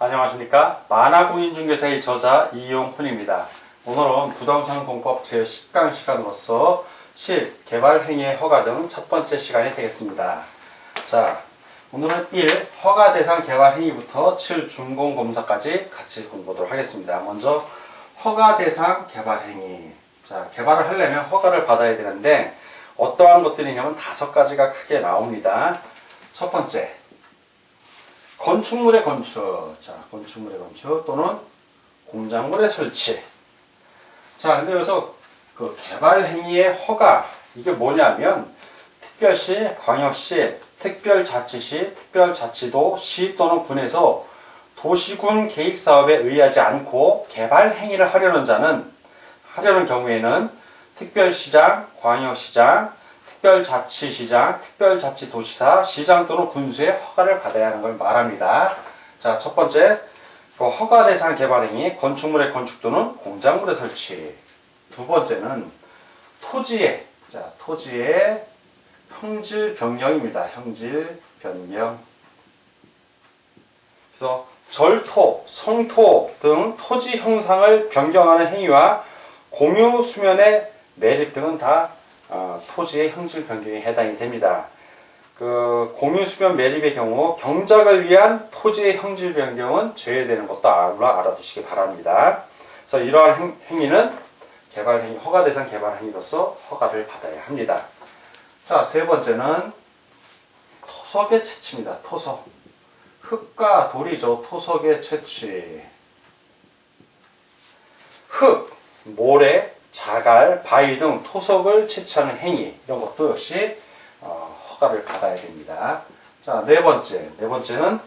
안녕하십니까 만화공인중개사의 저자 이용훈입니다. 오늘은 부동산 공법 제10강 시간으로서 실, 개발 행위의 허가 등 첫 번째 시간이 되겠습니다. 자, 오늘은 1. 허가 대상 개발 행위부터 7. 준공 검사까지 같이 공부하도록 하겠습니다. 먼저 허가 대상 개발 행위. 자, 개발을 하려면 허가를 받아야 되는데 어떠한 것들이냐면 다섯 가지가 크게 나옵니다. 첫 번째, 건축물의 건축. 자, 건축물의 건축 또는 공작물의 설치. 자, 근데 여기서 그 개발 행위의 허가 이게 뭐냐면 특별시, 광역시, 특별자치시, 특별자치도, 시 또는 군에서 도시군 계획 사업에 의하지 않고 개발 행위를 하려는 자는 하려는 경우에는 특별시장, 광역시장, 특별자치시장, 특별자치도시사, 시장 또는 군수의 허가를 받아야 하는 걸 말합니다. 자, 첫 번째, 그 허가 대상 개발행위, 건축물의 건축 또는 공작물의 설치. 두 번째는 토지의, 자, 토지의 형질 변경입니다. 형질 변경. 그래서 절토, 성토 등 토지 형상을 변경하는 행위와 공유 수면의 매립 등은 다 어, 토지의 형질 변경에 해당이 됩니다. 그 공유 수면 매립의 경우 경작을 위한 토지의 형질 변경은 제외되는 것도 알아, 알아두시기 바랍니다. 그래서 이러한 행, 행위는 개발 행위, 허가 대상 개발 행위로서 허가를 받아야 합니다. 자, 세 번째는 토석의 채취입니다. 토석. 흙과 돌이죠. 토석의 채취. 흙, 모래, 자갈, 바위 등 토석을 채취하는 행위 이런 것도 역시 어, 허가를 받아야 됩니다. 자, 네 번째. 네 번째는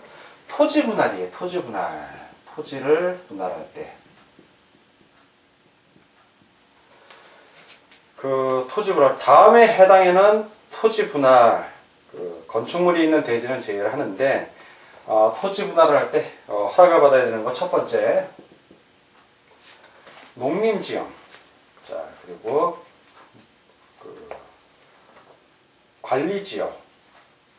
토지 분할이에요. 토지 분할. 토지를 분할할 때. 그 토지 분할 다음에 해당에는 토지 분할 그 건축물이 있는 대지는 제외를 하는데 어, 토지 분할을 할때 어, 허가를 받아야 되는 거첫 번째 농림지형 자 그리고 그 관리지역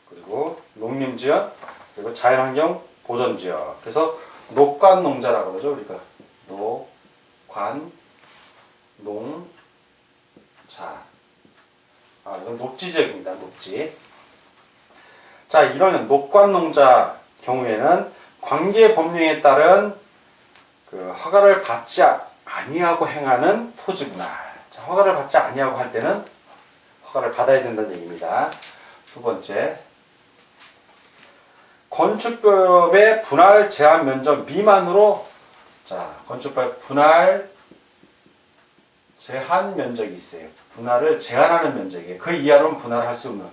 그리고 농림지역 그리고 자연환경 보전지역 그래서 녹관농자라고 그러죠 우리가 녹관 농 자, 아, 이건 녹지지역입니다. 녹지. 자, 이런 녹관농자 경우에는 관계 법령에 따른 그 허가를 받지 아니하고 행하는 토지 분할. 자, 허가를 받지 아니하고 할 때는 허가를 받아야 된다는 얘기입니다. 두 번째. 건축법의 분할 제한 면적 미만으로 자, 건축법 분할 제한 면적이 있어요. 분할을 제한하는 면적이에요. 그 이하로는 분할을 할 수 없는.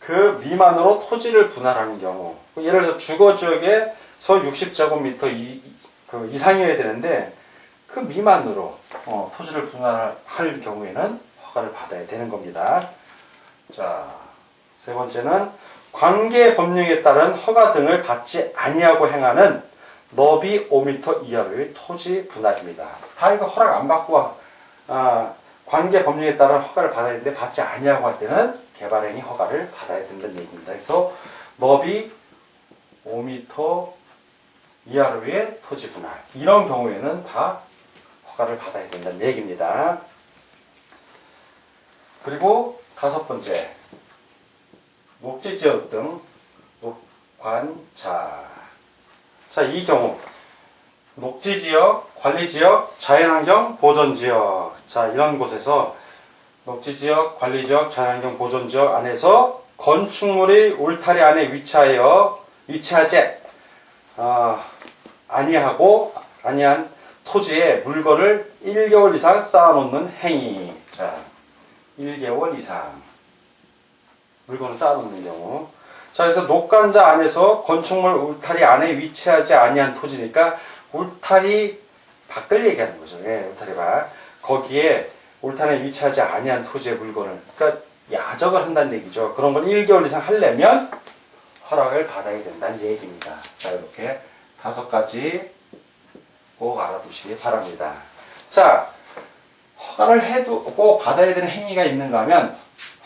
그 미만으로 토지를 분할하는 경우. 예를 들어 주거 지역에서 60제곱미터 이, 그 이상이어야 되는데 그 미만으로 어, 토지를 분할할 경우에는 허가를 받아야 되는 겁니다. 자, 세 번째는 관계 법령에 따른 허가 등을 받지 아니하고 행하는 너비 5m 이하로의 토지 분할입니다. 다 이거 허락 안 받고 아, 관계 법령에 따른 허가를 받아야 되는데 받지 아니하고 할 때는 개발행위 허가를 받아야 된다는 얘기입니다. 그래서 너비 5m 이하로의 토지 분할 이런 경우에는 다 허가를 받아야 된다는 얘기입니다. 그리고 다섯 번째 녹지 지역 등 녹관자 자, 이 경우 녹지 지역, 관리 지역, 자연환경 보존 지역. 자, 이런 곳에서 녹지 지역, 관리 지역, 자연환경 보존 지역 안에서 건축물이 울타리 안에 위치하여 위치하지 어, 아니하고 아니한 토지에 물건을 1개월 이상 쌓아놓는 행위. 자, 1개월 이상 물건을 쌓아놓는 경우. 자, 그래서 녹관자 안에서 건축물 울타리 안에 위치하지 아니한 토지니까 울타리 밖을 얘기하는 거죠. 예, 울타리 밖. 거기에 울타리에 위치하지 아니한 토지의 물건을 그러니까 야적을 한다는 얘기죠. 그런 걸 1개월 이상 하려면 허락을 받아야 된다는 얘기입니다. 자, 이렇게 다섯 가지 꼭 알아두시기 바랍니다. 자, 허가를 해두고 받아야 되는 행위가 있는가 하면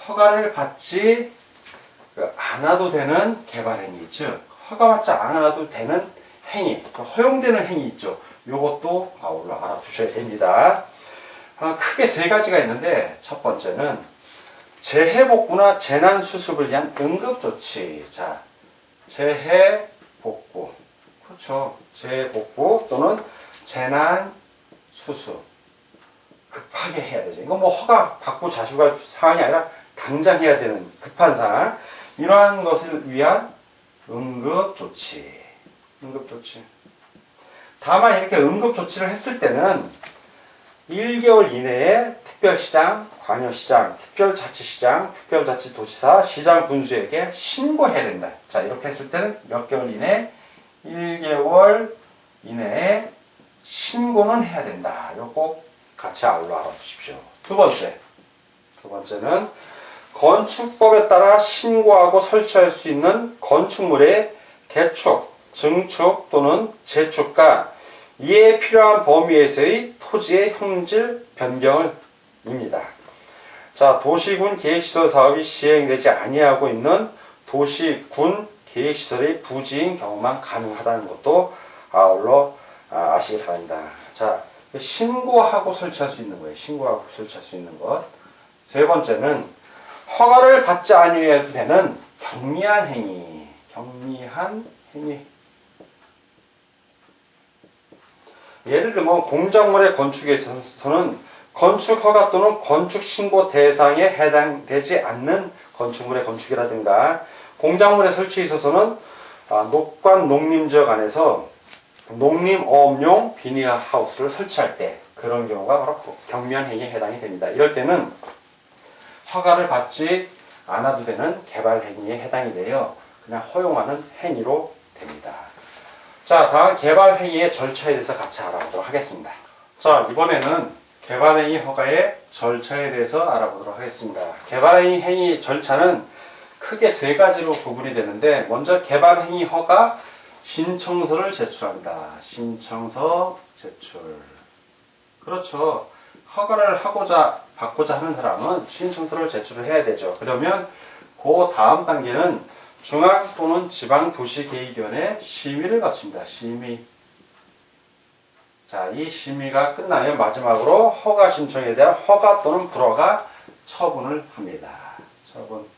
허가를 받지 와도 되는 개발 행위, 즉 허가받지 않아도 되는 행위, 그 허용되는 행위 있죠. 요것도 아울러 알아두셔야 됩니다. 아, 크게 세 가지가 있는데 첫 번째는 재해복구나 재난수습을 위한 응급조치. 자, 재해복구. 그렇죠. 재해복구 또는 재난수습. 급하게 해야 되죠. 이거 뭐 허가 받고 자식할 사항이 아니라 당장 해야 되는 급한 사항. 이러한 것을 위한 응급조치. 응급조치. 다만 이렇게 응급조치를 했을 때는 1개월 이내에 특별시장, 광역시장, 특별자치시장, 특별자치도지사, 시장 군수에게 신고해야 된다. 자, 이렇게 했을 때는 몇 개월 이내? 1개월 이내에 신고는 해야 된다. 꼭 같이 알로 알아두십시오. 두 번째. 두 번째는 건축법에 따라 신고하고 설치할 수 있는 건축물의 개축, 증축 또는 재축과 이에 필요한 범위에서의 토지의 형질 변경을 입니다. 자, 도시군 계획시설 사업이 시행되지 아니하고 있는 도시군 계획시설의 부지인 경우만 가능하다는 것도 아울러 아, 아시기 바랍니다. 자, 신고하고 설치할 수 있는 거예요. 신고하고 설치할 수 있는 것. 세 번째는 허가를 받지 아니해도 되는 경미한 행위. 경미한 행위. 예를 들면 공작물의 건축에 있어서는 건축 허가 또는 건축 신고 대상에 해당되지 않는 건축물의 건축이라든가 공작물의 설치에 있어서는 아, 녹관 농림지역 안에서 농림어업용 비닐하우스를 설치할 때 그런 경우가 바로 경미한 행위에 해당이 됩니다. 이럴 때는 허가를 받지 않아도 되는 개발 행위에 해당이 돼요. 그냥 허용하는 행위로 됩니다. 자, 다음 개발 행위의 절차에 대해서 같이 알아보도록 하겠습니다. 자, 이번에는 개발 행위 허가의 절차에 대해서 알아보도록 하겠습니다. 개발 행위 절차는 크게 세 가지로 구분이 되는데 먼저 개발 행위 허가 신청서를 제출합니다. 신청서 제출. 그렇죠. 허가를 하고자 받고자 하는 사람은 신청서를 제출을 해야 되죠. 그러면 그 다음 단계는 중앙 또는 지방 도시계획위원회 심의를 거칩니다. 심의. 자, 이 심의가 끝나면 마지막으로 허가 신청에 대한 허가 또는 불허가 처분을 합니다. 처분.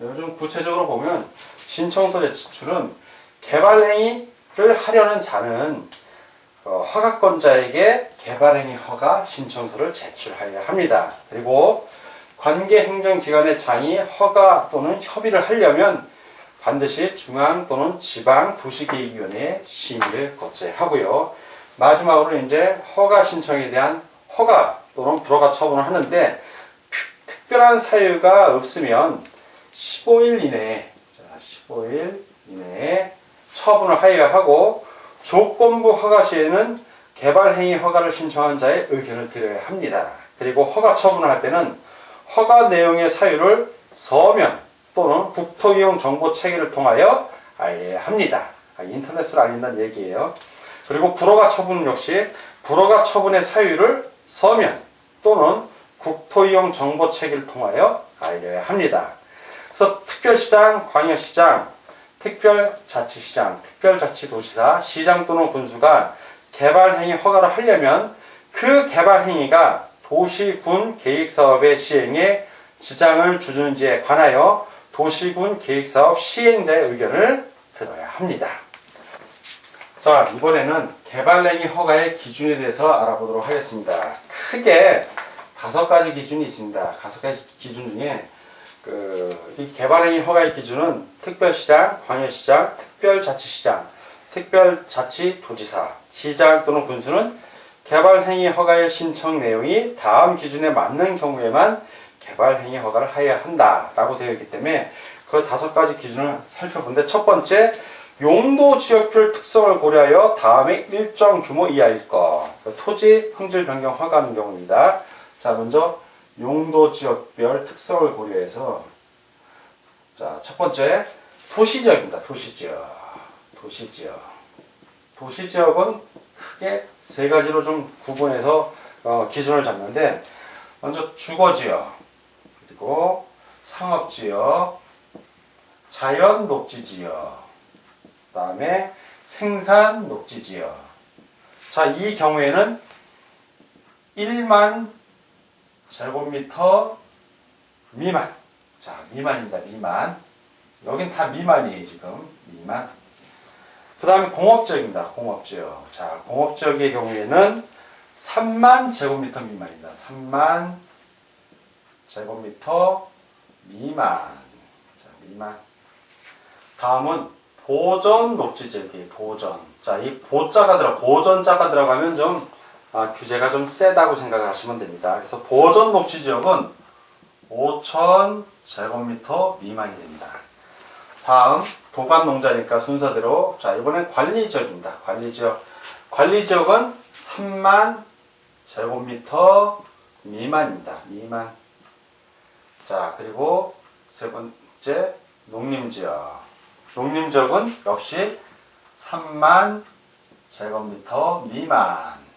요즘 구체적으로 보면 신청서 제출은 개발행위를 하려는 자는 어, 허가권자에게 개발행위 허가 신청서를 제출하여야 합니다. 그리고 관계 행정기관의 장이 허가 또는 협의를 하려면 반드시 중앙 또는 지방 도시계획위원회에 심의를 거쳐야 하고요. 마지막으로 이제 허가 신청에 대한 허가 또는 불허가 처분을 하는데 특별한 사유가 없으면 15일 이내에 자, 15일 이내에 처분을 하여야 하고 조건부 허가 시에는 개발행위 허가를 신청한 자의 의견을 드려야 합니다. 그리고 허가 처분을 할 때는 허가 내용의 사유를 서면 또는 국토이용 정보 체계를 통하여 알려야 합니다. 아, 인터넷으로 알린다는 얘기예요. 그리고 불허가 처분 역시 불허가 처분의 사유를 서면 또는 국토이용 정보 체계를 통하여 알려야 합니다. 그래서 특별시장, 광역시장, 특별자치시장, 특별자치도시사, 시장 또는 군수가 개발행위 허가를 하려면 그 개발행위가 도시군 계획사업의 시행에 지장을 주는지에 관하여 도시군 계획사업 시행자의 의견을 들어야 합니다. 자, 이번에는 개발행위 허가의 기준에 대해서 알아보도록 하겠습니다. 크게 다섯 가지 기준이 있습니다. 다섯 가지 기준 중에 그, 이 개발행위 허가의 기준은 특별시장, 광역시장, 특별자치시장, 특별자치도지사, 시장 또는 군수는 개발행위 허가의 신청 내용이 다음 기준에 맞는 경우에만 개발행위 허가를 하여야 한다라고 되어 있기 때문에 그 다섯 가지 기준을 살펴보는데 첫 번째 용도 지역별 특성을 고려하여 다음에 일정 규모 이하일 것그 토지 형질 변경 허가하는 경우입니다. 자 먼저 용도 지역별 특성을 고려해서 자 첫 번째 도시 지역입니다. 도시 지역 도시 지역 도시 지역은 크게 세 가지로 좀 구분해서 어, 기준을 잡는데 먼저 주거 지역 그리고 상업 지역 자연 녹지 지역. 그다음에 생산 녹지 지역. 자, 이 경우에는 1만 제곱미터 미만. 자, 미만입니다. 미만. 여긴 다 미만이에요, 지금. 미만. 그 다음에 공업지역입니다. 공업지역. 자, 공업지역의 경우에는 3만 제곱미터 미만입니다. 3만 제곱미터 미만. 자, 미만. 다음은 보전 녹지지역이에요. 보전. 자, 이 보자가 들어, 보전자가 들어가면 좀 아, 규제가 좀 세다고 생각을 하시면 됩니다. 그래서 보전 녹지 지역은 5천 제곱미터 미만이 됩니다. 다음 도반 농자니까 순서대로 자 이번엔 관리 지역입니다. 관리 지역 관리 지역은 3만 제곱미터 미만입니다. 미만. 자 그리고 세 번째 농림 지역. 농림 지역은 역시 3만 제곱미터 미만.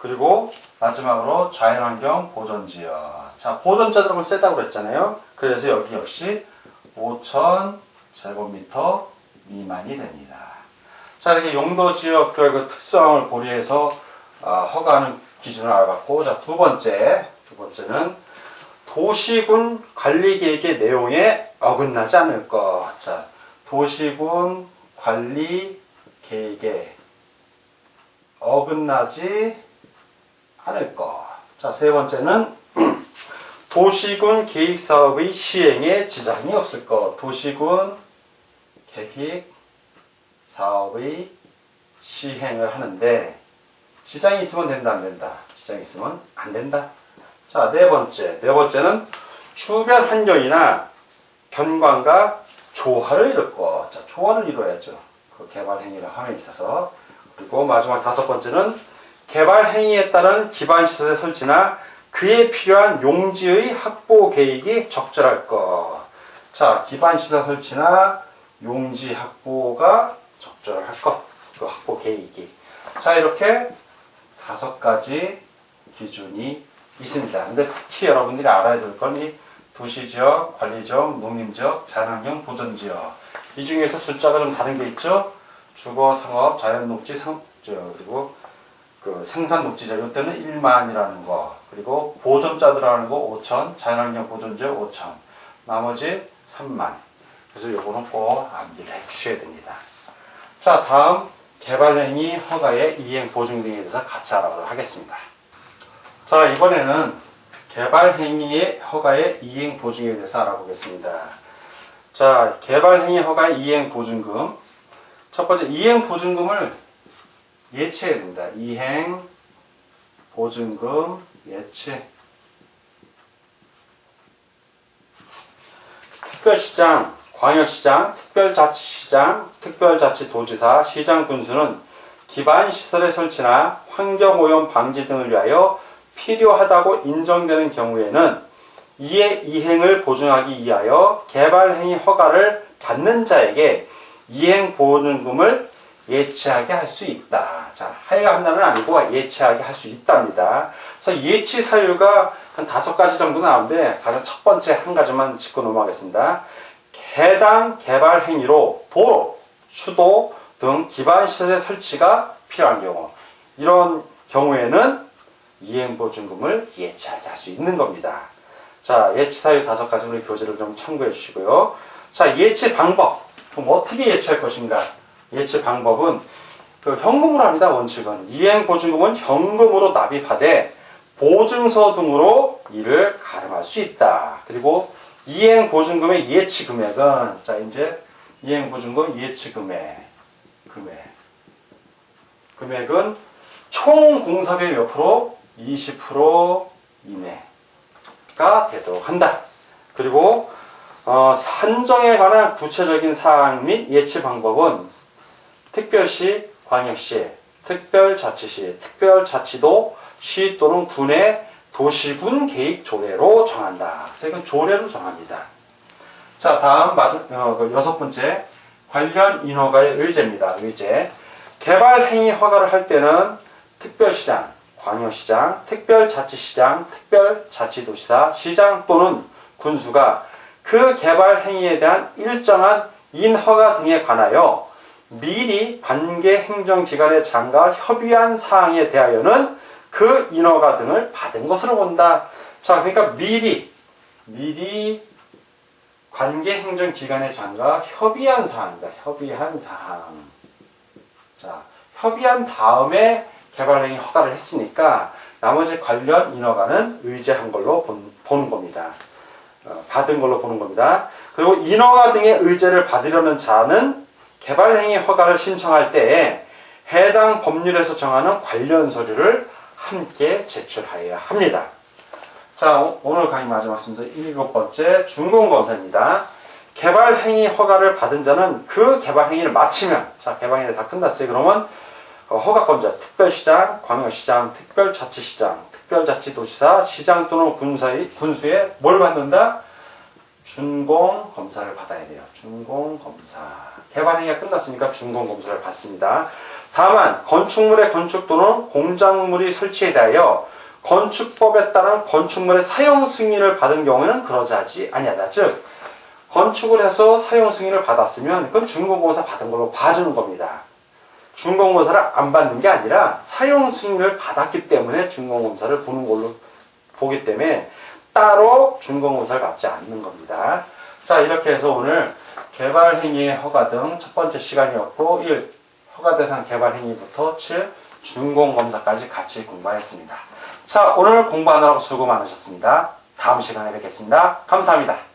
그리고 마지막으로 자연환경 보존지역. 자, 보존자 들어가면 세다고 그랬잖아요. 그래서 여기 역시 5천 제곱미터 미만이 됩니다. 자, 이렇게 용도 지역별 그 특성을 고려해서 아, 허가하는 기준을 알아봤고, 자, 두 번째, 두 번째는 도시군 관리 계획의 내용에 어긋나지 않을 것. 자, 도시군 관리 계획에 어긋나지 않을 것. 자, 세 번째는 도시군 계획 사업의 시행에 지장이 없을 것. 도시군 계획 사업의 시행을 하는데 지장이 있으면 된다 안 된다. 지장이 있으면 안 된다. 자, 네 번째. 네 번째는 주변 환경이나 경관과 조화를 이룰 것. 자, 조화를 이루어야죠. 그 개발 행위를 함에 있어서. 그리고 마지막 다섯 번째는 개발 행위에 따른 기반 시설의 설치나 그에 필요한 용지의 확보 계획이 적절할 것. 자, 기반 시설 설치나 용지 확보가 적절할 것. 그 확보 계획이. 자, 이렇게 다섯 가지 기준이 있습니다. 근데 특히 여러분들이 알아야 될 건 이 도시지역, 관리지역, 농림지역, 자연환경 보전지역. 이 중에서 숫자가 좀 다른 게 있죠? 주거, 상업, 자연녹지, 상, 저, 그리고 그 생산 녹지자 이때는 1만이라는 거 그리고 보존자 들어가는 거 5천 자연환경 보존지역 5천 나머지 3만. 그래서 요거는 꼭 암기를 해 주셔야 됩니다. 자 다음 개발행위 허가의 이행 보증 등에 대해서 같이 알아보도록 하겠습니다. 자 이번에는 개발행위의 허가의 이행 보증에 대해서 알아보겠습니다. 자 개발행위 허가의 이행 보증금. 첫 번째 이행 보증금을 됩니다. 이행 보증금 예치. 특별시장, 광역시장, 특별자치시장, 특별자치도지사, 시장 군수는 기반 시설의 설치나 환경오염 방지 등을 위하여 필요하다고 인정되는 경우에는 이의 이행을 보증하기 위하여 개발행위 허가를 받는 자에게 이행 보증금을 예치하게 할 수 있다. 자, 하여야 한다는 아니고 예치하게 할 수 있답니다. 그래서 예치 사유가 한 다섯 가지 정도 나오는데 가장 첫 번째 한 가지만 짚고 넘어가겠습니다. 해당 개발 행위로 도로, 수도 등 기반 시설의 설치가 필요한 경우 이런 경우에는 이행보증금을 예치하게 할 수 있는 겁니다. 자, 예치 사유 다섯 가지 우리 교재를 좀 참고해 주시고요. 자, 예치 방법. 그럼 어떻게 예치할 것인가? 예치 방법은 그 현금으로 합니다. 원칙은 이행 보증금은 현금으로 납입하되 보증서 등으로 이를 가름할 수 있다. 그리고 이행 보증금의 예치 금액은 자 이제 이행 보증금 예치 금액 금액 금액은 총 공사비의 몇 프로? 20% 이내가 되도록 한다. 그리고 어, 산정에 관한 구체적인 사항 및 예치 방법은 특별시, 광역시, 특별자치시, 특별자치도, 시 또는 군의 도시군 계획 조례로 정한다. 그래서 이건 조례로 정합니다. 자, 다음 어, 그 여섯 번째 관련 인허가의 의제입니다. 의제. 개발 행위 허가를 할 때는 특별시장, 광역시장, 특별자치시장, 특별자치도시사, 시장 또는 군수가 그 개발 행위에 대한 일정한 인허가 등에 관하여 미리 관계 행정기관의 장과 협의한 사항에 대하여는 그 인허가 등을 받은 것으로 본다. 자, 그러니까 미리 미리 관계 행정기관의 장과 협의한 사항입니다. 협의한 사항. 자, 협의한 다음에 개발행위 허가를 했으니까 나머지 관련 인허가는 의제한 걸로 본, 보는 겁니다. 어, 받은 걸로 보는 겁니다. 그리고 인허가 등의 의제를 받으려는 자는 개발행위 허가를 신청할 때에 해당 법률에서 정하는 관련 서류를 함께 제출하여야 합니다. 자, 오- 오늘 강의 마지막 순서 일곱 번째 준공검사입니다. 개발행위 허가를 받은 자는 그 개발행위를 마치면, 자, 개발행위 다 끝났어요. 그러면 어, 허가권자, 특별시장, 광역시장, 특별자치시장, 특별자치도시사, 시장 또는 군사의, 군수에 뭘 받는다? 준공 검사를 받아야 돼요. 준공 검사. 개발 행위가 끝났으니까 준공 검사를 받습니다. 다만 건축물의 건축 또는 공작물이 설치에 대하여 건축법에 따른 건축물의 사용 승인을 받은 경우에는 그러지 하지 아니하다. 즉 건축을 해서 사용 승인을 받았으면 그건 준공 검사 받은 걸로 봐주는 겁니다. 준공 검사를 안 받는 게 아니라 사용 승인을 받았기 때문에 준공 검사를 보는 걸로 보기 때문에 따로 준공검사를 받지 않는 겁니다. 자 이렇게 해서 오늘 개발행위의 허가 등 첫 번째 시간이었고 1. 허가 대상 개발행위부터 7. 준공검사까지 같이 공부했습니다. 자 오늘 공부하느라고 수고 많으셨습니다. 다음 시간에 뵙겠습니다. 감사합니다.